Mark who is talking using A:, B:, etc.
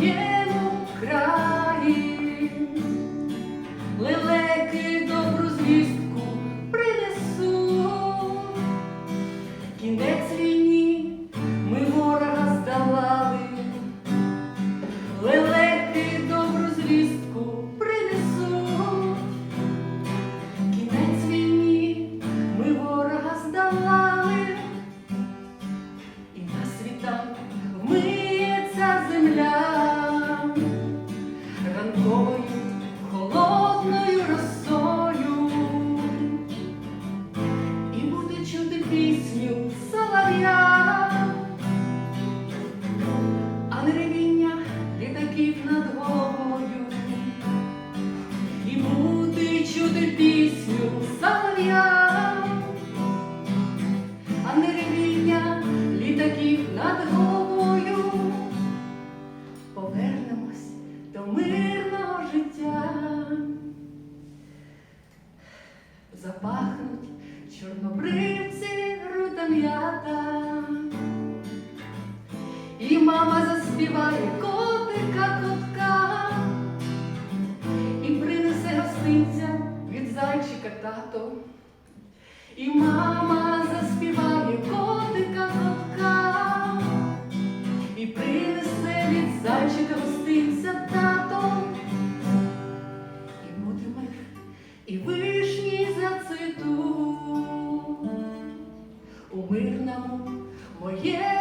A: моєму краї, лелеки добру звістку принесу, кінець війни. Солов'я, а не ревіння літаків над головою, і буде чути пісню солов'я, а не ревіння літаків над головою повернемось до мирного життя. Запахнуть чорнобривці м'ята. І мама заспіває котика котка і принесе гостинця від зайчика тато. І мама заспіває моєму